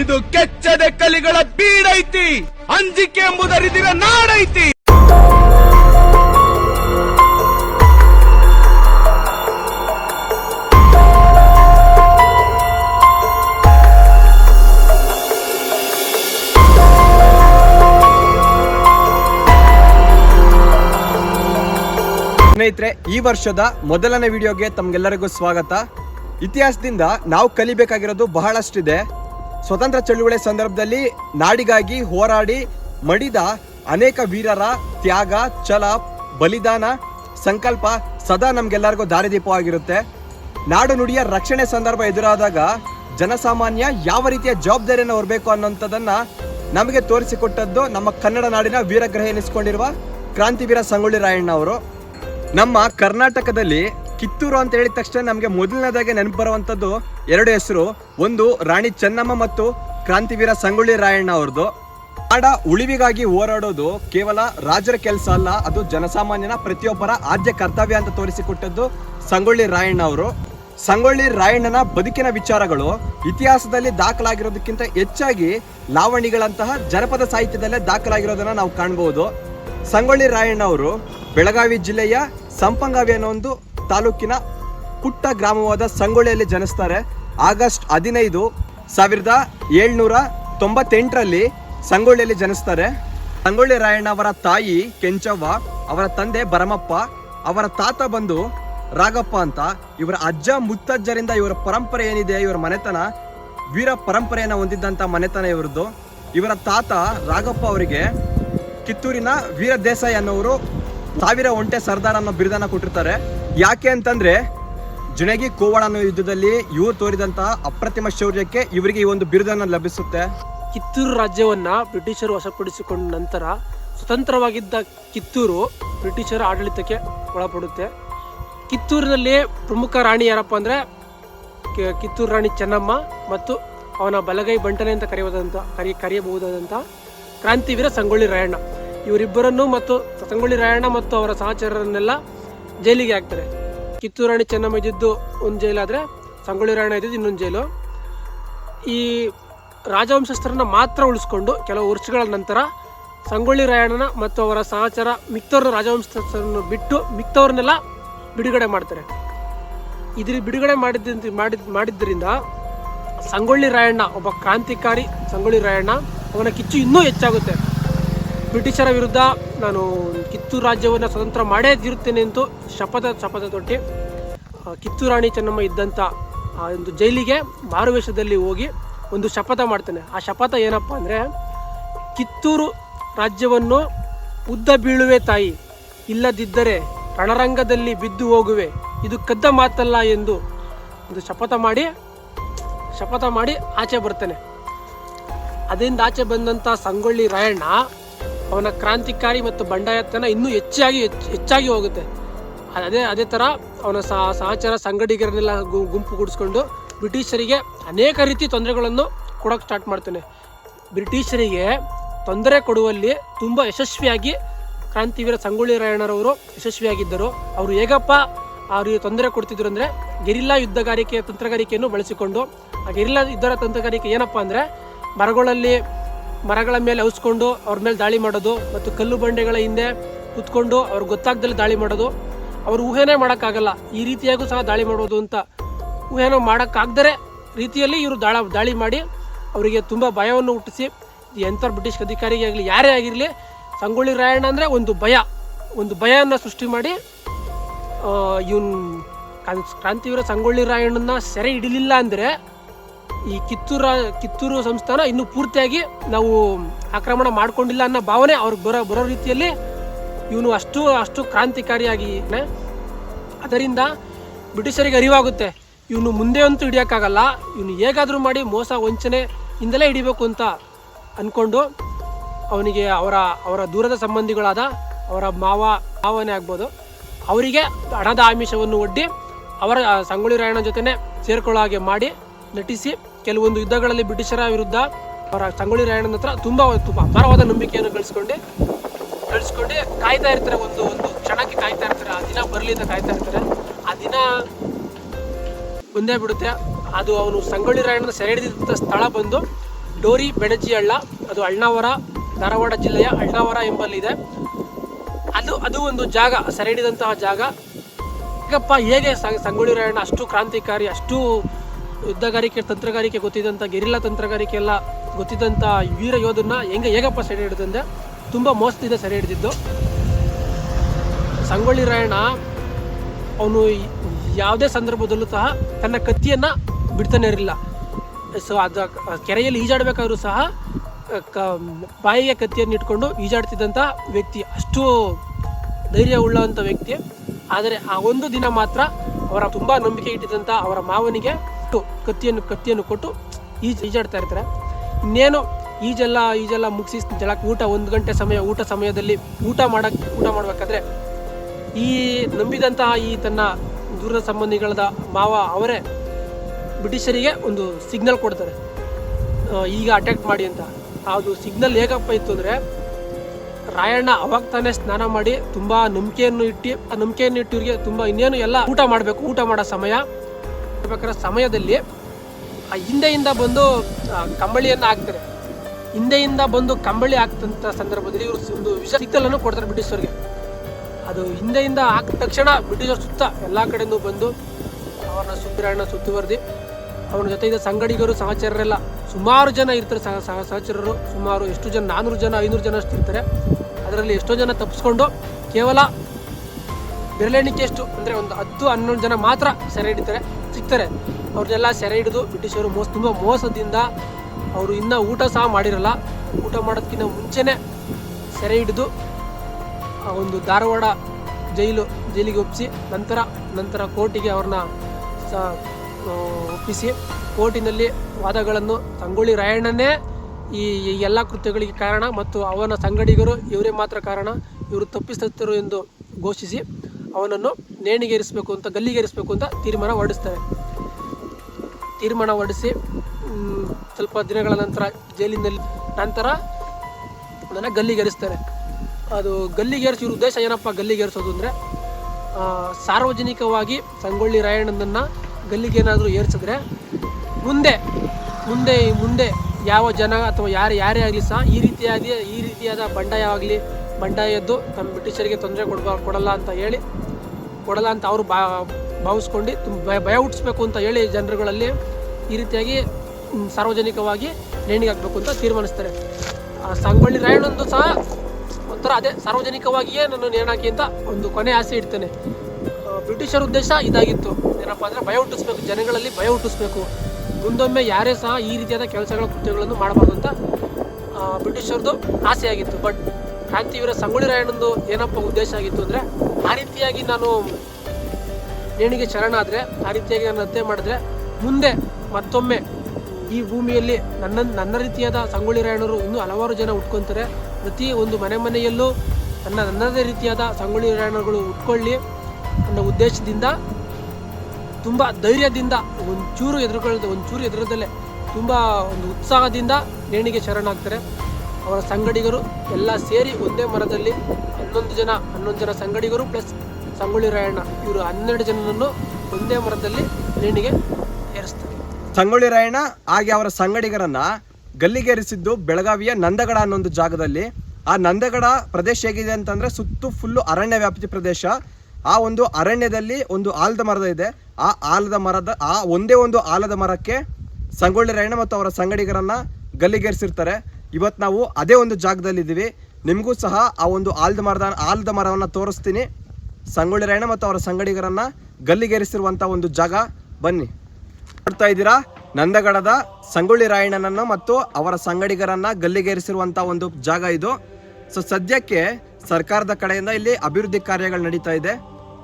ಇದು ಕೆಚ್ಚದ ಕಲಿಗಳ ಬೀಡೈತಿ. ಅಂಜಿಕೆ ಎಂಬುದರಿದಿರ ನಾಡೈತಿ. ಸ್ನೇಹಿತರೆ, ಈ ವರ್ಷದ ಮೊದಲನೇ ವಿಡಿಯೋಗೆ ತಮ್ಗೆಲ್ಲರಿಗೂ ಸ್ವಾಗತ. ಇತಿಹಾಸದಿಂದ ನಾವು ಕಲಿಬೇಕಾಗಿರೋದು ಬಹಳಷ್ಟಿದೆ. ಸ್ವತಂತ್ರ ಚಳುವಳಿ ಸಂದರ್ಭದಲ್ಲಿ ನಾಡಿಗಾಗಿ ಹೋರಾಡಿ ಮಡಿದ ಅನೇಕ ವೀರರ ತ್ಯಾಗ, ಛಲ, ಬಲಿದಾನ ಸಂಕಲ್ಪ ಸದಾ ನಮ್ಗೆಲ್ಲರಿಗೂ ದಾರಿದೀಪವಾಗಿರುತ್ತೆ. ನಾಡು ನುಡಿಯ ರಕ್ಷಣೆ ಸಂದರ್ಭ ಎದುರಾದಾಗ ಜನಸಾಮಾನ್ಯ ಯಾವ ರೀತಿಯ ಜವಾಬ್ದಾರಿಯನ್ನು ಹೊರಬೇಕು ಅನ್ನೋಂಥದ್ದನ್ನ ನಮಗೆ ತೋರಿಸಿಕೊಟ್ಟದ್ದು ನಮ್ಮ ಕನ್ನಡ ನಾಡಿನ ವೀರಗ್ರಹ ಎನಿಸಿಕೊಂಡಿರುವ ಕ್ರಾಂತಿವೀರ ಸಂಗೊಳ್ಳಿ ರಾಯಣ್ಣ ಅವರು. ನಮ್ಮ ಕರ್ನಾಟಕದಲ್ಲಿ ಕಿತ್ತೂರು ಅಂತ ಹೇಳಿದ ತಕ್ಷಣ ನಮಗೆ ಮೊದಲನೇದಾಗಿ ನೆನಪು ಬರುವಂಥದ್ದು ಎರಡು ಹೆಸರು. ಒಂದು ರಾಣಿ ಚೆನ್ನಮ್ಮ ಮತ್ತು ಕ್ರಾಂತಿವೀರ ಸಂಗೊಳ್ಳಿ ರಾಯಣ್ಣ ಅವ್ರದ್ದು. ನಾಡ ಉಳಿವಿಗಾಗಿ ಹೋರಾಡೋದು ಕೇವಲ ರಾಜರ ಕೆಲಸ ಅಲ್ಲ, ಅದು ಜನಸಾಮಾನ್ಯನ ಪ್ರತಿಯೊಬ್ಬರ ಆದ್ಯ ಕರ್ತವ್ಯ ಅಂತ ತೋರಿಸಿಕೊಟ್ಟದ್ದು ಸಂಗೊಳ್ಳಿ ರಾಯಣ್ಣ ಅವರು. ಸಂಗೊಳ್ಳಿ ರಾಯಣ್ಣನ ಬದುಕಿನ ವಿಚಾರಗಳು ಇತಿಹಾಸದಲ್ಲಿ ದಾಖಲಾಗಿರೋದಕ್ಕಿಂತ ಹೆಚ್ಚಾಗಿ ಲಾವಣಿಗಳಂತಹ ಜನಪದ ಸಾಹಿತ್ಯದಲ್ಲೇ ದಾಖಲಾಗಿರೋದನ್ನ ನಾವು ಕಾಣಬಹುದು ಸಂಗೊಳ್ಳಿ ರಾಯಣ್ಣ ಅವರು ಬೆಳಗಾವಿ ಜಿಲ್ಲೆಯ ಸಂಪಂಗಾವಿ ಅನ್ನೋ ಒಂದು ತಾಲೂಕಿನ ಪುಟ್ಟ ಗ್ರಾಮವಾದ ಸಂಗೊಳ್ಳಿಯಲ್ಲಿ ಜನಿಸ್ತಾರೆ. ಆಗಸ್ಟ್ ಹದಿನೈದು ಸಾವಿರದ ಏಳ್ನೂರ ತೊಂಬತ್ತೆಂಟರಲ್ಲಿ ಸಂಗೊಳ್ಳಿಯಲ್ಲಿ ಜನಿಸ್ತಾರೆ. ಸಂಗೊಳ್ಳಿ ರಾಯಣ್ಣ ಅವರ ತಾಯಿ ಕೆಂಚವ್ವ, ಅವರ ತಂದೆ ಭರಮಪ್ಪ, ಅವರ ತಾತ ಬಂದು ರಾಗಪ್ಪ ಅಂತ ಇವರ ಅಜ್ಜ ಮುತ್ತಜ್ಜರಿಂದ ಇವರ ಪರಂಪರೆ ಏನಿದೆ, ಇವರ ಮನೆತನ, ವೀರ ಪರಂಪರೆಯನ್ನು ಹೊಂದಿದ್ದಂಥ ಮನೆತನ ಇವರದ್ದು. ಇವರ ತಾತ ರಾಗಪ್ಪ ಅವರಿಗೆ ಕಿತ್ತೂರಿನ ವೀರ ದೇಸಾಯಿ ಅನ್ನೋರು ಸಾವಿರ ಒಂಟೆ ಸರ್ದಾರ್ ಅನ್ನೋ ಬಿರುದನ್ನ ಕೊಟ್ಟಿರ್ತಾರೆ. ಯಾಕೆ ಅಂತಂದ್ರೆ ಜುಣಗಿ ಕೋವಾಡ ಅನ್ನೋ ಯುದ್ಧದಲ್ಲಿ ಇವರು ತೋರಿದಂತಹ ಅಪ್ರತಿಮ ಶೌರ್ಯಕ್ಕೆ ಇವರಿಗೆ ಈ ಒಂದು ಬಿರುದನ್ನ ಲಭಿಸುತ್ತೆ. ಕಿತ್ತೂರು ರಾಜ್ಯವನ್ನ ಬ್ರಿಟಿಷರು ವಶಪಡಿಸಿಕೊಂಡ ನಂತರ ಸ್ವತಂತ್ರವಾಗಿದ್ದ ಕಿತ್ತೂರು ಬ್ರಿಟಿಷರ ಆಡಳಿತಕ್ಕೆ ಒಳಪಡುತ್ತೆ. ಕಿತ್ತೂರಿನಲ್ಲಿ ಪ್ರಮುಖ ರಾಣಿ ಯಾರಪ್ಪ ಅಂದ್ರೆ ಕಿತ್ತೂರು ರಾಣಿ ಚೆನ್ನಮ್ಮ ಮತ್ತು ಅವನ ಬಲಗೈ ಬಂಟನೆ ಅಂತ ಕರೆಯುವುದಂತ ಕರಿ ಕರೆಯಬಹುದಾದಂಥ ಕ್ರಾಂತಿವೀರ ಸಂಗೊಳ್ಳಿ ರಾಯಣ್ಣ. ಇವರಿಬ್ಬರನ್ನು ಮತ್ತು ಸಂಗೊಳ್ಳಿ ರಾಯಣ್ಣ ಮತ್ತು ಅವರ ಸಹಚರರನ್ನೆಲ್ಲ ಜೈಲಿಗೆ ಹಾಕ್ತಾರೆ. ಕಿತ್ತೂರು ರಾಣಿ ಚೆನ್ನಮ್ಮ ಇದ್ದಿದ್ದು ಒಂದು ಜೈಲಾದರೆ ಸಂಗೊಳ್ಳಿ ರಾಯಣ್ಣ ಇದ್ದಿದ್ದು ಇನ್ನೊಂದು ಜೈಲು. ಈ ರಾಜವಂಶಸ್ಥರನ್ನ ಮಾತ್ರ ಉಳಿಸ್ಕೊಂಡು ಕೆಲವು ವರ್ಷಗಳ ನಂತರ ಸಂಗೊಳ್ಳಿ ರಾಯಣ್ಣನ ಮತ್ತು ಅವರ ಸಹಚರ ಮಿಕ್ತವ್ರನ್ನ ರಾಜವಂಶಸ್ಥರನ್ನು ಬಿಟ್ಟು ಮಿಕ್ತವ್ರನ್ನೆಲ್ಲ ಬಿಡುಗಡೆ ಮಾಡ್ತಾರೆ. ಇದ್ರ ಬಿಡುಗಡೆ ಮಾಡಿದ್ದ ಮಾಡಿದ, ಮಾಡಿದ್ದರಿಂದ ಸಂಗೊಳ್ಳಿ ರಾಯಣ್ಣ ಒಬ್ಬ ಕ್ರಾಂತಿಕಾರಿ ಸಂಗೊಳ್ಳಿ ರಾಯಣ್ಣ, ಅವನ ಕಿಚ್ಚು ಇನ್ನೂ ಹೆಚ್ಚಾಗುತ್ತೆ. ಬ್ರಿಟಿಷರ ವಿರುದ್ಧ ನಾನು ಕಿತ್ತೂರು ರಾಜ್ಯವನ್ನು ಸ್ವತಂತ್ರ ಮಾಡೇ ತೀರುತ್ತೇನೆ ಅಂತ ಶಪಥ ಶಪಥ ತೊಟ್ಟಿ ಕಿತ್ತೂರು ರಾಣಿ ಚೆನ್ನಮ್ಮ ಇದ್ದಂಥ ಆ, ಒಂದು ಜೈಲಿಗೆ ಮಾರುವೇಷದಲ್ಲಿ ಹೋಗಿ ಒಂದು ಶಪಥ ಮಾಡ್ತೇನೆ. ಆ ಶಪಥ ಏನಪ್ಪ ಅಂದರೆ, ಕಿತ್ತೂರು ರಾಜ್ಯವನ್ನು ಉದ್ದ ಬೀಳುವೆ ತಾಯಿ ಇಲ್ಲದಿದ್ದರೆ ರಣರಂಗದಲ್ಲಿ ಬಿದ್ದು ಹೋಗುವೆ. ಇದು ಕದ್ದ ಮಾತಲ್ಲ ಎಂದು ಒಂದು ಶಪಥ ಮಾಡಿ ಶಪಥ ಮಾಡಿ ಆಚೆ ಬರ್ತೇನೆ. ಅದರಿಂದ ಆಚೆ ಬಂದಂಥ ಸಂಗೊಳ್ಳಿ ರಾಯಣ್ಣ ಅವನ ಕ್ರಾಂತಿಕಾರಿ ಮತ್ತು ಬಂಡಾಯತನ ಇನ್ನೂ ಹೆಚ್ಚಾಗಿ ಹೆಚ್ಚ್- ಹೆಚ್ಚಾಗಿ ಹೋಗುತ್ತೆ. ಅದೇ ಅದೇ ಥರ ಅವನ ಸಹ ಸಹಚರ ಸಂಗಡಿಗರನ್ನೆಲ್ಲ ಗುಂಪು ಗುಡಿಸ್ಕೊಂಡು ಬ್ರಿಟಿಷರಿಗೆ ಅನೇಕ ರೀತಿ ತೊಂದರೆಗಳನ್ನು ಕೊಡೋಕೆ ಸ್ಟಾರ್ಟ್ ಮಾಡ್ತಾನೆ. ಬ್ರಿಟಿಷರಿಗೆ ತೊಂದರೆ ಕೊಡುವಲ್ಲಿ ತುಂಬ ಯಶಸ್ವಿಯಾಗಿ ಕ್ರಾಂತಿವೀರ ಸಂಗೊಳ್ಳಿ ರಾಯಣ್ಣರವರು ಯಶಸ್ವಿಯಾಗಿದ್ದರು. ಅವರು ಹೇಗಪ್ಪ ಅವರಿಗೆ ತೊಂದರೆ ಕೊಡ್ತಿದ್ರು ಅಂದರೆ ಗೆರಿಲ್ಲಾ ಯುದ್ಧಗಾರಿಕೆ, ತಂತ್ರಗಾರಿಕೆಯನ್ನು ಬಳಸಿಕೊಂಡು ಆ ಗೆರಿಲ್ಲಾ ಯುದ್ಧರ ತಂತ್ರಗಾರಿಕೆ ಏನಪ್ಪ ಅಂದರೆ ಮರಗಳಲ್ಲಿ ಮರಗಳ ಮೇಲೆ ಔಸ್ಕೊಂಡು ಅವ್ರ ಮೇಲೆ ದಾಳಿ ಮಾಡೋದು ಮತ್ತು ಕಲ್ಲು ಬಂಡೆಗಳ ಹಿಂದೆ ಕುತ್ಕೊಂಡು ಅವ್ರಿಗೆ ಗೊತ್ತಾಗ್ದಲ್ಲಿ ದಾಳಿ ಮಾಡೋದು. ಅವ್ರು ಊಹೆನೇ ಮಾಡೋಕ್ಕಾಗಲ್ಲ. ಈ ರೀತಿಯಾಗೂ ಸಹ ದಾಳಿ ಮಾಡೋದು ಅಂತ ಊಹೆನೋ ಮಾಡೋಕ್ಕಾಗ್ದರೆ ರೀತಿಯಲ್ಲಿ ಇವರು ದಾಳ, ದಾಳಿ ಮಾಡಿ ಅವರಿಗೆ ತುಂಬ ಭಯವನ್ನು ಹುಟ್ಟಿಸಿ ಎಂಥ ಬ್ರಿಟಿಷ್ ಅಧಿಕಾರಿಗೆ ಆಗಲಿ, ಯಾರೇ ಆಗಿರಲಿ, ಸಂಗೊಳ್ಳಿ ರಾಯಣ್ಣ ಅಂದರೆ ಒಂದು ಭಯ, ಒಂದು ಭಯವನ್ನು ಸೃಷ್ಟಿ ಮಾಡಿ ಇವನ್ ಕ್ರಾಂತಿವೀರ ಸಂಗೊಳ್ಳಿ ರಾಯಣ್ಣನ ಸೆರೆ ಹಿಡಿಲಿಲ್ಲ ಅಂದರೆ ಈ ಕಿತ್ತೂರ, ಕಿತ್ತೂರು ಸಂಸ್ಥಾನ ಇನ್ನೂ ಪೂರ್ತಿಯಾಗಿ ನಾವು ಆಕ್ರಮಣ ಮಾಡಿಕೊಂಡಿಲ್ಲ ಅನ್ನೋ ಭಾವನೆ ಅವ್ರಿಗೆ ಬರೋ ಬರೋ ರೀತಿಯಲ್ಲಿ ಇವನು ಅಷ್ಟು ಅಷ್ಟು ಕ್ರಾಂತಿಕಾರಿಯಾಗಿ ಅದರಿಂದ ಬ್ರಿಟಿಷರಿಗೆ ಅರಿವಾಗುತ್ತೆ, ಇವನು ಮುಂದೆ ಅಂತೂ ಹಿಡಿಯೋಕ್ಕಾಗಲ್ಲ, ಇವನು ಹೇಗಾದರೂ ಮಾಡಿ ಮೋಸ ವಂಚನೆಯಿಂದಲೇ ಹಿಡಿಬೇಕು ಅಂತ ಅಂದ್ಕೊಂಡು ಅವನಿಗೆ ಅವರ ಅವರ ದೂರದ ಸಂಬಂಧಿಗಳಾದ ಅವರ ಮಾವ, ಮಾವನೇ ಆಗ್ಬೋದು, ಅವರಿಗೆ ಹಣದ ಆಮಿಷವನ್ನು ಒಡ್ಡಿ ಅವರ ಸಂಗೊಳ್ಳಿ ರಾಯಣ್ಣ ಜೊತೆನೆ ಸೇರ್ಕೊಳ್ಳೋ ಹಾಗೆ ಮಾಡಿ ನಟಿಸಿ ಕೆಲವೊಂದು ಯುದ್ಧಗಳಲ್ಲಿ ಬ್ರಿಟಿಷರ ವಿರುದ್ಧ ಅವರ ಸಂಗೊಳ್ಳಿ ರಾಯಣ್ಣನ ಹತ್ರ ತುಂಬ ತುಂಬ ಅಪಾರವಾದ ನಂಬಿಕೆಯನ್ನು ಗಳಿಸ್ಕೊಂಡು. ಗಳಿಸ್ಕೊಂಡು ಕಾಯ್ತಾ ಇರ್ತಾರೆ ಒಂದು ಒಂದು ಕ್ಷಣಕ್ಕೆ ಕಾಯ್ತಾ ಇರ್ತಾರೆ, ಆ ದಿನ ಬರಲಿ ಅಂತ ಕಾಯ್ತಾ ಇರ್ತಾರೆ. ಆ ದಿನ ಒಂದೇ ಬಿಡುತ್ತೆ. ಅದು ಅವನು ಸಂಗೊಳ್ಳಿ ರಾಯಣ್ಣನ ಸೆರೆ ಹಿಡಿದಿದ್ದ ಸ್ಥಳ ಬಂದು ಡೋರಿ ಬೆಣಜಿ ಹಳ್ಳ ಅದು ಅಳ್ನಾವರ ಧಾರವಾಡ ಜಿಲ್ಲೆಯ ಅಳ್ನಾವರ ಎಂಬಲ್ಲಿದೆ. ಅದು ಅದು ಒಂದು ಜಾಗ ಸೆರೆ ಹಿಡಿದಂತಹ ಜಾಗ. ಈಗಪ್ಪ ಹೇಗೆ ಸಂಗೊಳ್ಳಿ ರಾಯಣ್ಣ ಅಷ್ಟು ಕ್ರಾಂತಿಕಾರಿ, ಅಷ್ಟು ಯುದ್ಧಗಾರಿಕೆ, ತಂತ್ರಗಾರಿಕೆ ಗೊತ್ತಿದ್ದಂಥ ಗೆರಿಲ್ಲಾ ತಂತ್ರಗಾರಿಕೆ ಎಲ್ಲ ಗೊತ್ತಿದ್ದಂಥ ವೀರ ಯೋಧನ ಹೆಂಗೆ ಹೇಗಪ್ಪ ಸೆರೆ ಹಿಡಿದಂದೆ ತುಂಬ ಮೋಸದಿಂದ ಸೆರೆ ಹಿಡಿದಿದ್ದು. ಸಂಗೊಳ್ಳಿ ರಾಯಣ್ಣ ಅವನು ಯಾವುದೇ ಸಂದರ್ಭದಲ್ಲೂ ಸಹ ತನ್ನ ಕತ್ತಿಯನ್ನು ಬಿಡ್ತಾನೆ ಇರಲಿಲ್ಲ. ಸೊ ಅದು ಕೆರೆಯಲ್ಲಿ ಈಜಾಡಬೇಕಾದ್ರೂ ಸಹ, ಕ, ಬಾಯಿಗೆ ಕತ್ತಿಯನ್ನು ಇಟ್ಕೊಂಡು ಈಜಾಡ್ತಿದ್ದಂಥ ವ್ಯಕ್ತಿ, ಅಷ್ಟು ಧೈರ್ಯ ಉಳ್ಳಂಥ ವ್ಯಕ್ತಿ. ಆದರೆ ಆ ಒಂದು ದಿನ ಮಾತ್ರ ಅವರ ತುಂಬ ನಂಬಿಕೆ ಇಟ್ಟಿದ್ದಂಥ ಅವರ ಮಾವನಿಗೆ ಕೊಟ್ಟು, ಕತ್ತಿಯನ್ನು ಕತ್ತಿಯನ್ನು ಕೊಟ್ಟು ಈಜ್ ಈಜಾಡ್ತಾ ಇರ್ತಾರೆ. ಇನ್ನೇನು ಈಜೆಲ್ಲ ಈಜೆಲ್ಲ ಮುಗಿಸಿ ಜಳಕ್ಕೆ ಊಟ ಒಂದು ಗಂಟೆ ಸಮಯ ಊಟ ಸಮಯದಲ್ಲಿ ಊಟ ಮಾಡಕ್ಕೆ ಊಟ ಮಾಡಬೇಕಾದ್ರೆ ಈ ನಂಬಿದಂತಹ ಈ ತನ್ನ ದೂರದ ಸಂಬಂಧಿಗಳದ ಮಾವ ಅವರೇ ಬ್ರಿಟಿಷರಿಗೆ ಒಂದು ಸಿಗ್ನಲ್ ಕೊಡ್ತಾರೆ. ಈಗ ಅಟ್ಯಾಕ್ ಮಾಡಿ ಅಂತ. ಅದು ಸಿಗ್ನಲ್ ಹೇಗಪ್ಪ ಇತ್ತು ಅಂದರೆ ರಾಯಣ್ಣ ಅವಾಗ ತಾನೇ ಸ್ನಾನ ಮಾಡಿ ತುಂಬ ನಂಬಿಕೆಯನ್ನು ಇಟ್ಟು ಆ ನಂಬಿಕೆಯನ್ನು ಇಟ್ಟು ತುಂಬ ಇನ್ನೇನು ಎಲ್ಲ ಊಟ ಮಾಡಬೇಕು ಊಟ ಮಾಡೋ ಸಮಯ ಮಾಡ್ಬೇಕಾದ್ರೆ ಸಮಯದಲ್ಲಿ, ಆ ಹಿಂದೆಯಿಂದ ಬಂದು ಕಂಬಳಿಯನ್ನು ಹಾಕ್ತಾರೆ. ಹಿಂದೆಯಿಂದ ಬಂದು ಕಂಬಳಿ ಹಾಕ್ತಂಥ ಸಂದರ್ಭದಲ್ಲಿ ಇವರು ಒಂದು ವಿಷ ಸಿಕ್ಕಲನ್ನು ಕೊಡ್ತಾರೆ ಬ್ರಿಟಿಷರಿಗೆ. ಅದು ಹಿಂದೆಯಿಂದ ಹಾಕಿದ ತಕ್ಷಣ ಬ್ರಿಟಿಷರ ಸುತ್ತ ಎಲ್ಲ ಕಡೆಯೂ ಬಂದು ಅವರನ್ನ ಸುಬ್ರಾಯಣ್ಣ ಸುತ್ತುವರೆದಿ. ಅವನ ಜೊತೆ ಇದ್ದ ಸಂಗಡಿಗರು, ಸಹಚರರೆಲ್ಲ ಸುಮಾರು ಜನ ಇರ್ತಾರೆ. ಸಹ ಸಹ, ಸಹಚರರು ಸುಮಾರು ಎಷ್ಟು ಜನ ನಾನ್ನೂರು ಜನ, ಐನೂರು ಜನ ಅಷ್ಟು ಇರ್ತಾರೆ. ಅದರಲ್ಲಿ ಎಷ್ಟೋ ಜನ ತಪ್ಪಿಸ್ಕೊಂಡು ಕೇವಲ ಬೆರಳೆಣಿಕೆಯಷ್ಟು ಅಂದರೆ ಒಂದು ಹತ್ತು, ಹನ್ನೊಂದು ಜನ ಮಾತ್ರ ಸೆರೆ ಹಿಡಿತಾರೆ, ಸಿಗ್ತಾರೆ. ಅವ್ರನ್ನೆಲ್ಲ ಸೆರೆ ಹಿಡಿದು ಬ್ರಿಟಿಷರು ಮೋಸ, ತುಂಬ ಮೋಸದಿಂದ ಅವರು ಇನ್ನೂ ಊಟ ಸಹ ಮಾಡಿರಲ್ಲ. ಊಟ ಮಾಡೋದಕ್ಕಿಂತ ಮುಂಚೆನೇ ಸೆರೆ ಹಿಡಿದು ಆ ಒಂದು ಧಾರವಾಡ ಜೈಲು, ಜೈಲಿಗೆ ಒಪ್ಪಿಸಿ, ನಂತರ ನಂತರ ಕೋರ್ಟಿಗೆ ಅವ್ರನ್ನ ಸ ಒಪ್ಪಿಸಿ, ಕೋರ್ಟಿನಲ್ಲಿ ವಾದಗಳನ್ನು ಸಂಗೊಳ್ಳಿ ರಾಯಣ್ಣನೇ ಈ ಎಲ್ಲ ಕೃತ್ಯಗಳಿಗೆ ಕಾರಣ ಮತ್ತು ಅವನ ಸಂಗಡಿಗರು ಇವರೇ ಮಾತ್ರ ಕಾರಣ. ಇವರು ತಪ್ಪಿಸುತ್ತಿರು ಎಂದು ಘೋಷಿಸಿ ಅವನನ್ನು ನೇಣಿಗೇರಿಸಬೇಕು ಅಂತ, ಗಲ್ಲಿಗೇರಿಸಬೇಕು ಅಂತ ತೀರ್ಮಾನ ಹೊರಡಿಸ್ತಾರೆ. ತೀರ್ಮಾನ ಹೊರಡಿಸಿ ಸ್ವಲ್ಪ ದಿನಗಳ ನಂತರ ಜೈಲಿನಲ್ಲಿ, ನಂತರ ಅದನ್ನು ಗಲ್ಲಿಗೇರಿಸ್ತಾರೆ. ಅದು ಗಲ್ಲಿಗೇರಿಸಿ ಇವ್ರ ಉದ್ದೇಶ ಏನಪ್ಪ, ಗಲ್ಲಿಗೇರಿಸೋದು ಅಂದರೆ ಸಾರ್ವಜನಿಕವಾಗಿ ಸಂಗೊಳ್ಳಿ ರಾಯಣ್ಣನನ್ನು ಗಲ್ಲಿಗೇನಾದರೂ ಏರಿಸಿದ್ರೆ ಮುಂದೆ ಮುಂದೆ ಮುಂದೆ ಯಾವ ಜನ ಅಥವಾ ಯಾರು, ಯಾರೇ ಆಗಲಿ ಸಹ ಈ ರೀತಿಯಾದ ಈ ರೀತಿಯಾದ ಬಂಡಾಯವಾಗಲಿ ಬಂಡಾಯದ್ದು ನಮ್ಮ ಬ್ರಿಟಿಷರಿಗೆ ತೊಂದರೆ ಕೊಡಬಾರ ಕೊಡಲ್ಲ ಅಂತ ಹೇಳಿ ಕೊಡಲ್ಲ ಅಂತ ಅವರು ಬಾ ಭಾವಿಸ್ಕೊಂಡು ತುಂಬ ಭಯ ಭಯ ಹುಟ್ಟಿಸ್ಬೇಕು ಅಂತ ಹೇಳಿ ಜನರುಗಳಲ್ಲಿ ಈ ರೀತಿಯಾಗಿ ಸಾರ್ವಜನಿಕವಾಗಿ ನೇಣಿಗೆ ಹಾಕಬೇಕು ಅಂತ ತೀರ್ಮಾನಿಸ್ತಾರೆ. ಸಂಗೊಳ್ಳಿ ರಾಯಣ್ಣಂದು ಸಹ ಒಂಥರ ಅದೇ ಸಾರ್ವಜನಿಕವಾಗಿಯೇ ನಾನು ನೇಣಾಕಿ ಅಂತ ಒಂದು ಕೊನೆ ಆಸೆ ಇಡ್ತೇನೆ. ಬ್ರಿಟಿಷರ ಉದ್ದೇಶ ಇದಾಗಿತ್ತು. ಏನಪ್ಪ ಅಂದರೆ ಭಯ ಹುಟ್ಟಿಸ್ಬೇಕು, ಜನಗಳಲ್ಲಿ ಭಯ ಹುಟ್ಟಿಸ್ಬೇಕು. ಮುಂದೊಮ್ಮೆ ಯಾರೇ ಸಹ ಈ ರೀತಿಯಾದ ಕೆಲಸಗಳ ಕೃತ್ಯಗಳನ್ನು ಮಾಡಬಾರ್ದು ಅಂತ ಬ್ರಿಟಿಷರದು ಆಸೆಯಾಗಿತ್ತು. ಬಟ್ ಕ್ರಾಂತಿವೀರ ಸಂಗೊಳ್ಳಿ ರಾಯಣ್ಣಂದು ಏನಪ್ಪ ಉದ್ದೇಶ ಆಗಿತ್ತು ಅಂದರೆ, ಆ ರೀತಿಯಾಗಿ ನಾನು ನೇಣಿಗೆ ಶರಣಾದರೆ ಆ ರೀತಿಯಾಗಿ ನಾನು ಹತ್ಯೆ ಮಾಡಿದ್ರೆ, ಮುಂದೆ ಮತ್ತೊಮ್ಮೆ ಈ ಭೂಮಿಯಲ್ಲಿ ನನ್ನ ನನ್ನ ರೀತಿಯಾದ ಸಂಗೊಳ್ಳಿ ರಾಯಣ್ಣರು ಇನ್ನೂ ಹಲವಾರು ಜನ ಉಟ್ಕೊತಾರೆ. ಪ್ರತಿ ಒಂದು ಮನೆ ಮನೆಯಲ್ಲೂ ನನ್ನ ನನ್ನದೇ ರೀತಿಯಾದ ಸಂಗೊಳ್ಳಿ ರಾಯಣ್ಣಗಳು ಉಟ್ಕೊಳ್ಳಿ ಅನ್ನೋ ಉದ್ದೇಶದಿಂದ, ತುಂಬ ಧೈರ್ಯದಿಂದ, ಒಂಚೂರು ಎದುರುಗಳದ ಒಂಚೂರು ಎದುರದಲ್ಲೇ ತುಂಬ ಒಂದು ಉತ್ಸಾಹದಿಂದ ನೇಣಿಗೆ ಶರಣಾಗ್ತಾರೆ. ಅವರ ಸಂಗಡಿಗರು ಎಲ್ಲ ಸೇರಿ ಒಂದೇ ಮರದಲ್ಲಿ ಹನ್ನೊಂದು ಜನ ಹನ್ನೊಂದು ಜನ ಸಂಗಡಿಗರು ಪ್ಲಸ್ ಸಂಗೊಳ್ಳಿ ರಾಯಣ್ಣ. ಇವರು ಹನ್ನೆರಡು ಜನರನ್ನು ಒಂದೇ ಮರದಲ್ಲಿ ನೇಣಿಗೆ ಏರಿಸ್ತಾರೆ. ಸಂಗೊಳ್ಳಿ ರಾಯಣ್ಣ ಹಾಗೆ ಅವರ ಸಂಗಡಿಗರನ್ನ ಗಲ್ಲಿಗೇರಿಸಿದ್ದು ಬೆಳಗಾವಿಯ ನಂದಗಡ ಅನ್ನೋ ಒಂದು ಜಾಗದಲ್ಲಿ. ಆ ನಂದಗಡ ಪ್ರದೇಶ ಹೇಗಿದೆ ಅಂತಂದ್ರೆ ಸುತ್ತು ಫುಲ್ಲು ಅರಣ್ಯ ವ್ಯಾಪ್ತಿ ಪ್ರದೇಶ. ಆ ಒಂದು ಅರಣ್ಯದಲ್ಲಿ ಒಂದು ಆಲದ ಮರದ ಇದೆ. ಆ ಆಲದ ಮರದ, ಆ ಒಂದೇ ಒಂದು ಆಲದ ಮರಕ್ಕೆ ಸಂಗೊಳ್ಳಿ ರಾಯಣ್ಣ ಮತ್ತು ಅವರ ಸಂಗಡಿಗರನ್ನ ಗಲ್ಲಿಗೇರಿಸಿರ್ತಾರೆ. ಇವತ್ತು ನಾವು ಅದೇ ಒಂದು ಜಾಗದಲ್ಲಿದ್ದೀವಿ ನಿಮಗೂ ಸಹ ಆ ಒಂದು ಆಲ್ದ ಮರದ ಆಲದ ಮರವನ್ನು ತೋರಿಸ್ತೀನಿ. ಸಂಗೊಳ್ಳಿ ರಾಯಣ್ಣ ಮತ್ತು ಅವರ ಸಂಗಡಿಗರನ್ನು ಗಲ್ಲಿಗೇರಿಸಿರುವಂಥ ಒಂದು ಜಾಗ. ಬನ್ನಿ. ನೋಡ್ತಾ ಇದ್ದೀರಾ? ನಂದಗಡದ ಸಂಗೊಳ್ಳಿ ರಾಯಣ್ಣನನ್ನು ಮತ್ತು ಅವರ ಸಂಗಡಿಗರನ್ನು ಗಲ್ಲಿಗೇರಿಸಿರುವಂಥ ಒಂದು ಜಾಗ ಇದು. ಸೊ ಸದ್ಯಕ್ಕೆ ಸರ್ಕಾರದ ಕಡೆಯಿಂದ ಇಲ್ಲಿ ಅಭಿವೃದ್ಧಿ ಕಾರ್ಯಗಳು ನಡೀತಾ ಇದೆ.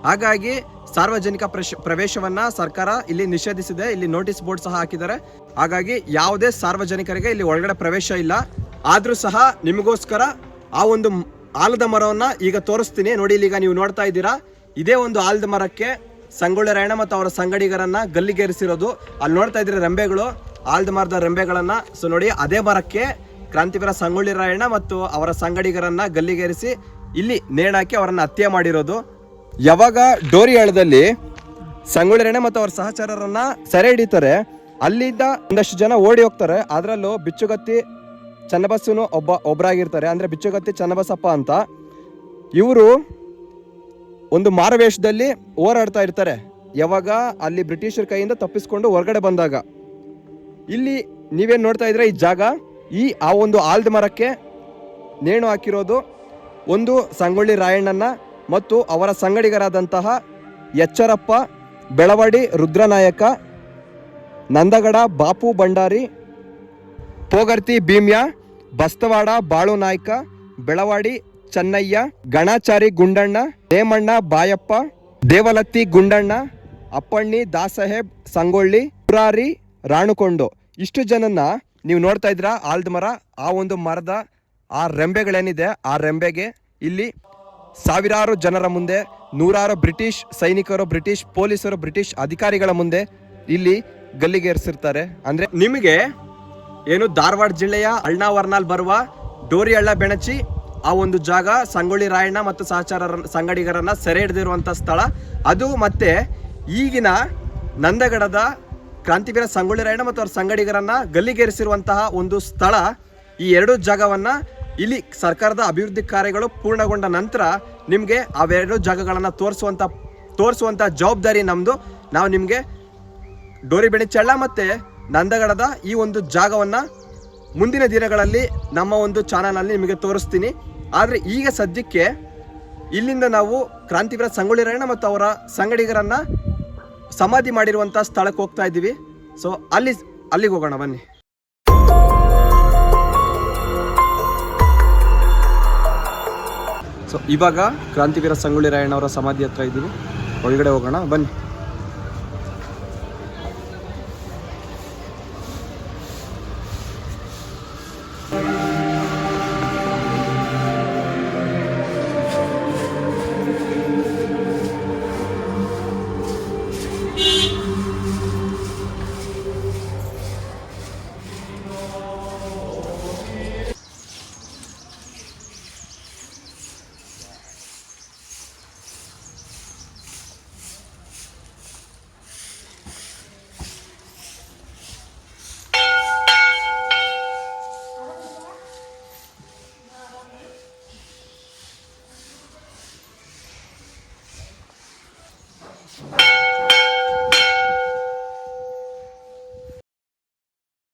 ಹಾಗಾಗಿ ಸಾರ್ವಜನಿಕ ಪ್ರವೇಶವನ್ನ ಸರ್ಕಾರ ಇಲ್ಲಿ ನಿಷೇಧಿಸಿದೆ. ಇಲ್ಲಿ ನೋಟಿಸ್ ಬೋರ್ಡ್ ಸಹ ಹಾಕಿದ್ದಾರೆ. ಹಾಗಾಗಿ ಯಾವುದೇ ಸಾರ್ವಜನಿಕರಿಗೆ ಇಲ್ಲಿ ಒಳಗಡೆ ಪ್ರವೇಶ ಇಲ್ಲ. ಆದರೂ ಸಹ ನಿಮಗೋಸ್ಕರ ಆ ಒಂದು ಆಲದ ಮರವನ್ನು ಈಗ ತೋರಿಸ್ತೀನಿ. ನೋಡಿ, ಇಲ್ಲಿ ಈಗ ನೀವು ನೋಡ್ತಾ ಇದ್ದೀರಾ. ಇದೇ ಒಂದು ಆಲದ ಮರಕ್ಕೆ ಸಂಗೊಳ್ಳಿ ರಾಯಣ್ಣ ಮತ್ತು ಅವರ ಸಂಗಡಿಗರನ್ನ ಗಲ್ಲಿಗೇರಿಸಿರೋದು. ಅಲ್ಲಿ ನೋಡ್ತಾ ಇದ್ದೀರಾ ರೆಂಬೆಗಳು, ಆಲದ ಮರದ ರೆಂಬೆಗಳನ್ನು. ಸೊ ನೋಡಿ, ಅದೇ ಮರಕ್ಕೆ ಕ್ರಾಂತಿವೀರ ಸಂಗೊಳ್ಳಿ ರಾಯಣ್ಣ ಮತ್ತು ಅವರ ಸಂಗಡಿಗರನ್ನ ಗಲ್ಲಿಗೇರಿಸಿ ಇಲ್ಲಿ ನೇಣಾಕಿ ಅವರನ್ನು ಹತ್ಯೆ ಮಾಡಿರೋದು. ಯಾವಾಗ ಡೋರಿ ಹಳ್ಳದಲ್ಲಿ ಸಂಗೊಳ್ಳಿ ರಾಯಣ್ಣ ಮತ್ತು ಅವರ ಸಹಚರರನ್ನ ಸೆರೆ ಹಿಡಿತಾರೆ ಅಲ್ಲಿಂದ ಒಂದಷ್ಟು ಜನ ಓಡಿ ಹೋಗ್ತಾರೆ. ಅದರಲ್ಲೂ ಬಿಚ್ಚುಗತ್ತಿ ಚನ್ನಬಸ್ಸನು ಒಬ್ಬ ಒಬ್ಬರಾಗಿರ್ತಾರೆ ಅಂದರೆ ಬಿಚ್ಚುಗತ್ತಿ ಚನ್ನಬಸಪ್ಪ ಅಂತ. ಇವರು ಒಂದು ಮಾರವೇಷದಲ್ಲಿ ಹೋರಾಡ್ತಾ ಇರ್ತಾರೆ. ಯಾವಾಗ? ಅಲ್ಲಿ ಬ್ರಿಟಿಷರ ಕೈಯಿಂದ ತಪ್ಪಿಸ್ಕೊಂಡು ಹೊರಗಡೆ ಬಂದಾಗ. ಇಲ್ಲಿ ನೀವೇನು ನೋಡ್ತಾ ಇದ್ರೆ ಈ ಜಾಗ? ಈ, ಆ ಒಂದು ಆಲ್ದ ಮರಕ್ಕೆ ನೇಣು ಹಾಕಿರೋದು ಒಂದು ಸಂಗೊಳ್ಳಿ ರಾಯಣ್ಣನ ಮತ್ತು ಅವರ ಸಂಗಡಿಗರಾದಂತಹ ಎಚ್ಚರಪ್ಪ, ಬೆಳವಡಿ, ರುದ್ರನಾಯಕ ನಂದಗಡ, ಬಾಪು ಭಂಡಾರಿ, ಪೋಗರ್ತಿ, ಭೀಮ್ಯ, ಬಸ್ತವಾಡ, ಬಾಳು ನಾಯ್ಕ, ಬೆಳವಾಡಿ, ಚೆನ್ನಯ್ಯ, ಗಣಾಚಾರಿ ಗುಂಡಣ್ಣ, ರೇಮಣ್ಣ, ಬಾಯಪ್ಪ, ದೇವಲತ್ತಿ ಗುಂಡಣ್ಣ, ಅಪ್ಪಣ್ಣಿ, ದಾಸಾಹೇಬ್, ಸಂಗೊಳ್ಳಿ ಪುರಾರಿ ರಾಣುಕೊಂಡು. ಇಷ್ಟು ಜನನ್ನ ನೀವು ನೋಡ್ತಾ ಇದ್ರ ಆಲ್ದ ಮರ, ಆ ಒಂದು ಮರದ, ಆ ರೆಂಬೆಗಳೇನಿದೆ, ಆ ರೆಂಬೆಗೆ ಇಲ್ಲಿ ಸಾವಿರಾರು ಜನರ ಮುಂದೆ ನೂರಾರು ಬ್ರಿಟಿಷ್ ಸೈನಿಕರು, ಬ್ರಿಟಿಷ್ ಪೊಲೀಸರು, ಬ್ರಿಟಿಷ್ ಅಧಿಕಾರಿಗಳ ಮುಂದೆ ಇಲ್ಲಿ ಗಲ್ಲಿಗೇರಿಸಿರ್ತಾರೆ. ಅಂದ್ರೆ ನಿಮಗೆ ಏನು ಧಾರವಾಡ ಜಿಲ್ಲೆಯ ಅಳ್ನಾವರ್ನಾಲ್ ಬರುವ ಡೋರಿ ಹಳ್ಳ ಬೆಣಚಿ, ಆ ಒಂದು ಜಾಗ ಸಂಗೊಳ್ಳಿ ರಾಯಣ್ಣ ಮತ್ತು ಸಹಚಾರ ಸಂಗಡಿಗರನ್ನ ಸೆರೆ ಹಿಡಿದಿರುವಂತ ಸ್ಥಳ. ಅದು ಮತ್ತೆ ಈಗಿನ ನಂದಗಡದ ಕ್ರಾಂತಿವೀರ ಸಂಗೊಳ್ಳಿ ರಾಯಣ್ಣ ಮತ್ತು ಅವರ ಸಂಗಡಿಗರನ್ನ ಗಲ್ಲಿಗೇರಿಸಿರುವಂತಹ ಒಂದು ಸ್ಥಳ. ಈ ಎರಡು ಜಾಗವನ್ನ ಇಲ್ಲಿ ಸರ್ಕಾರದ ಅಭಿವೃದ್ಧಿ ಕಾರ್ಯಗಳು ಪೂರ್ಣಗೊಂಡ ನಂತರ ನಿಮಗೆ ಅವೆರಡು ಜಾಗಗಳನ್ನ ತೋರಿಸುವಂತ ತೋರಿಸುವಂತ ಜವಾಬ್ದಾರಿ ನಮ್ಮದು ನಾವು ನಿಮಗೆ ಡೋರಿ ಚಳ್ಳ ಮತ್ತೆ ನಂದಗಡದ ಈ ಒಂದು ಜಾಗವನ್ನ ಮುಂದಿನ ದಿನಗಳಲ್ಲಿ ನಮ್ಮ ಒಂದು ಚಾನಲಲ್ಲಿ ನಿಮಗೆ ತೋರಿಸ್ತೀನಿ. ಆದರೆ ಈಗ ಸದ್ಯಕ್ಕೆ ಇಲ್ಲಿಂದ ನಾವು ಕ್ರಾಂತಿವೀರ ಸಂಗೊಳ್ಳಿ ರಾಯಣ್ಣ ಮತ್ತು ಅವರ ಸಂಗಡಿಗರನ್ನ ಸಮಾಧಿ ಮಾಡಿರುವಂಥ ಸ್ಥಳಕ್ಕೆ ಹೋಗ್ತಾ ಇದ್ದೀವಿ. ಸೊ ಅಲ್ಲಿ ಅಲ್ಲಿಗೆ ಹೋಗೋಣ, ಬನ್ನಿ. ಸೊ ಇವಾಗ ಕ್ರಾಂತಿವೀರ ಸಂಗೊಳ್ಳಿ ರಾಯಣ್ಣ ಅವರ ಸಮಾಧಿ ಹತ್ರ ಇದ್ದೀವಿ. ಒಳಗಡೆ ಹೋಗೋಣ, ಬನ್ನಿ.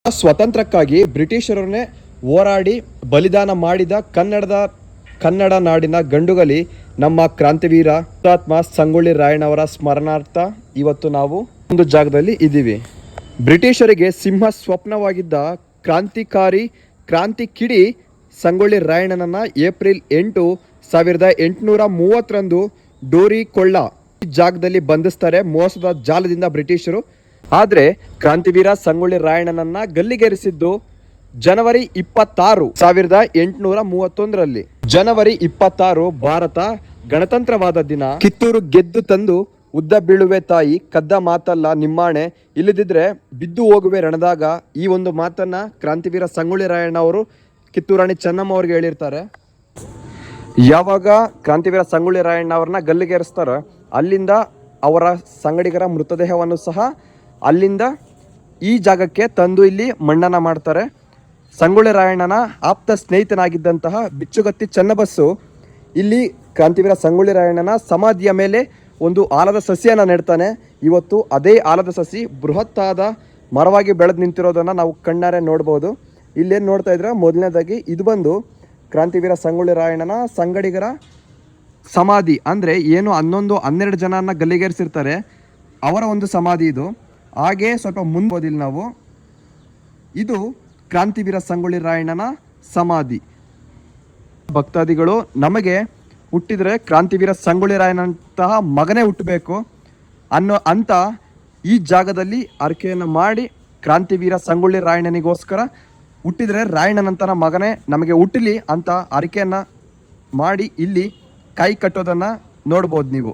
ಸ್ವತಂತ್ರಕ್ಕಾಗಿ ಬ್ರಿಟಿಷರನ್ನೇ ಹೋರಾಡಿ ಬಲಿದಾನ ಮಾಡಿದ ಕನ್ನಡದ, ಕನ್ನಡ ನಾಡಿನ ಗಂಡುಗಲಿ ನಮ್ಮ ಕ್ರಾಂತಿವೀರ ಹುತಾತ್ಮ ಸಂಗೊಳ್ಳಿ ರಾಯಣ್ಣವರ ಸ್ಮರಣಾರ್ಥ ಇವತ್ತು ನಾವು ಒಂದು ಜಾಗದಲ್ಲಿ ಇದ್ದೀವಿ. ಬ್ರಿಟಿಷರಿಗೆ ಸಿಂಹ ಸ್ವಪ್ನವಾಗಿದ್ದ ಕ್ರಾಂತಿಕಾರಿ ಕ್ರಾಂತಿ ಕಿಡಿ ಸಂಗೊಳ್ಳಿ ರಾಯಣ್ಣನನ್ನ ಏಪ್ರಿಲ್ ಎಂಟು ಸಾವಿರದ ಎಂಟುನೂರ ಮೂವತ್ತರಂದು ಡೋರಿ ಕೊಳ್ಳ ಜಾಗದಲ್ಲಿ ಬಂಧಿಸ್ತಾರೆ, ಮೋಸದ ಜಾಲದಿಂದ ಬ್ರಿಟಿಷರು. ಆದ್ರೆ ಕ್ರಾಂತಿವೀರ ಸಂಗೊಳ್ಳಿ ರಾಯಣ್ಣನನ್ನ ಗಲ್ಲಿಗೇರಿಸಿದ್ದು ಜನವರಿ ಇಪ್ಪತ್ತಾರು, ಸಾವಿರದ ಎಂಟುನೂರ ಮೂವತ್ತೊಂದರಲ್ಲಿ. ಜನವರಿ ಇಪ್ಪತ್ತಾರು ಭಾರತ ಗಣತಂತ್ರವಾದ ದಿನ. ಕಿತ್ತೂರು ಗೆದ್ದು ತಂದು ಉದ್ದ ಬೀಳುವೆ ತಾಯಿ ಕದ್ದ ಮಾತಲ್ಲ ನಿಮ್ಮಾಣೆ. ಇಲ್ಲದಿದ್ರೆ ಬಿದ್ದು ಹೋಗುವೆ ರಣದಾಗ. ಈ ಒಂದು ಮಾತನ್ನ ಕ್ರಾಂತಿವೀರ ಸಂಗೊಳ್ಳಿ ರಾಯಣ್ಣ ಅವರು ಕಿತ್ತೂರಾಣಿ ಚೆನ್ನಮ್ಮ ಅವ್ರಿಗೆ ಹೇಳಿರ್ತಾರೆ. ಯಾವಾಗ ಕ್ರಾಂತಿವೀರ ಸಂಗೊಳ್ಳಿ ರಾಯಣ್ಣ ಅವ್ರನ್ನ ಗಲ್ಲಿಗೇರಿಸ್ತಾರ ಅಲ್ಲಿಂದ ಅವರ ಸಂಗಡಿಗರ ಮೃತದೇಹವನ್ನು ಸಹ ಅಲ್ಲಿಂದ ಈ ಜಾಗಕ್ಕೆ ತಂದು ಇಲ್ಲಿ ಮಣ್ಣನ ಮಾಡ್ತಾರೆ. ಸಂಗೊಳ್ಳಿ ರಾಯಣ್ಣನ ಆಪ್ತ ಸ್ನೇಹಿತನಾಗಿದ್ದಂತಹ ಬಿಚ್ಚುಗತ್ತಿ ಚನ್ನಬಸ್ಸು ಇಲ್ಲಿ ಕ್ರಾಂತಿವೀರ ಸಂಗೊಳ್ಳಿ ರಾಯಣ್ಣನ ಸಮಾಧಿಯ ಮೇಲೆ ಒಂದು ಆಲದ ಸಸಿಯನ್ನು ನೆಡ್ತಾನೆ. ಇವತ್ತು ಅದೇ ಆಲದ ಸಸಿ ಬೃಹತ್ತಾದ ಮರವಾಗಿ ಬೆಳೆದು ನಿಂತಿರೋದನ್ನು ನಾವು ಕಣ್ಣಾರೆ ನೋಡ್ಬೋದು. ಇಲ್ಲೇನು ನೋಡ್ತಾ ಇದ್ರೆ? ಮೊದಲನೇದಾಗಿ ಇದು ಬಂದು ಕ್ರಾಂತಿವೀರ ಸಂಗೊಳ್ಳಿ ರಾಯಣ್ಣನ ಸಂಗಡಿಗರ ಸಮಾಧಿ, ಅಂದರೆ ಏನು ಹನ್ನೊಂದು, ಹನ್ನೆರಡು ಜನನ ಗಲ್ಲಿಗೇರಿಸಿರ್ತಾರೆ, ಅವರ ಒಂದು ಸಮಾಧಿ ಇದು. ಹಾಗೆ ಸ್ವಲ್ಪ ಮುಂದೋದಿಲ್ಲ ನಾವು. ಇದು ಕ್ರಾಂತಿವೀರ ಸಂಗೊಳ್ಳಿ ರಾಯಣ್ಣನ ಸಮಾಧಿ. ಭಕ್ತಾದಿಗಳು, ನಮಗೆ ಹುಟ್ಟಿದರೆ ಕ್ರಾಂತಿವೀರ ಸಂಗೊಳ್ಳಿ ರಾಯನಂತಹ ಮಗನೇ ಹುಟ್ಟಬೇಕು ಅನ್ನೋ ಅಂತ ಈ ಜಾಗದಲ್ಲಿ ಅರ್ಕೆಯನ್ನು ಮಾಡಿ ಕ್ರಾಂತಿವೀರ ಸಂಗೊಳ್ಳಿ ರಾಯಣ್ಣನಿಗೋಸ್ಕರ ಹುಟ್ಟಿದರೆ ರಾಯಣ್ಣನಂತನ ಮಗನೇ ನಮಗೆ ಹುಟ್ಟಲಿ ಅಂತ ಅರಿಕೆಯನ್ನು ಮಾಡಿ ಇಲ್ಲಿ ಕೈ ಕಟ್ಟೋದನ್ನು ನೋಡ್ಬೋದು ನೀವು.